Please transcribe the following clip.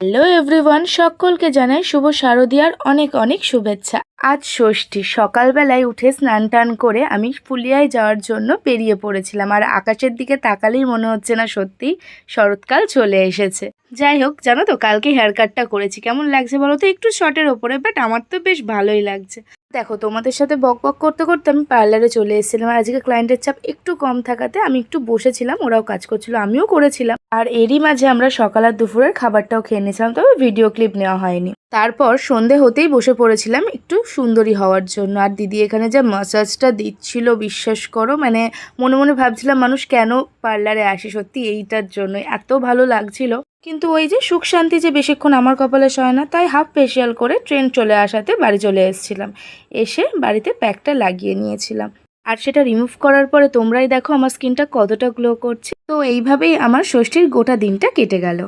Hello everyone, সকলকে জানাই শুভ শারদিয়ার অনেক অনেক শুভেচ্ছা। আজ ষষ্ঠী, সকালবেলায় উঠে স্নান টান করে আমি ফুলিয়ায় যাওয়ার জন্য বেরিয়ে পড়েছিলাম। আর আকাশের দিকে তাকালেই মনে হচ্ছে না সত্যি শরৎকাল চলে এসেছে। যাই হোক, জানো তো, কালকে হেয়ার কাটটা করেছি। কেমন লাগছে বলো তো? একটু শর্টের ওপরে বাট আমার তো বেশ ভালোই লাগছে। দেখো, তোমাদের সাথে বক বক করতে করতে আমি পার্লারে চলে এসেছিলাম। আজকে ক্লায়েন্টের চাপ একটু কম থাকাতে আমি একটু বসেছিলাম, ওরাও কাজ করছিল, আমিও করেছিলাম। আর এরই মাঝে আমরা সকাল আর দুপুরের খাবারটাও খেয়ে নিয়েছিলাম, তবে ভিডিও ক্লিপ নেওয়া হয়নি। তারপর সন্ধে হতেই বসে পড়েছিলাম একটু সুন্দরী হওয়ার জন্য। আর দিদি এখানে যে মাসাজটা দিচ্ছিল, বিশ্বাস করো মানে মনে মনে ভাবছিলাম মানুষ কেন পার্লারে আসে? সত্যি এইটার জন্য এত ভালো লাগছিল। কিন্তু ওই যে সুখ শান্তি যে বেশিক্ষণ আমার কপালে সয় না, তাই হাফ ফেসিয়াল করে ট্রেন চলে আসাতে বাড়ি চলে এসেছিলাম। এসে বাড়িতে প্যাকটা লাগিয়ে নিয়েছিলাম। আর সেটা রিমুভ করার পরে তোমরাই দেখো আমার স্কিনটা কতটা গ্লো করছে। তো এইভাবেই আমার ষষ্ঠীর গোটা দিনটা কেটে গেল।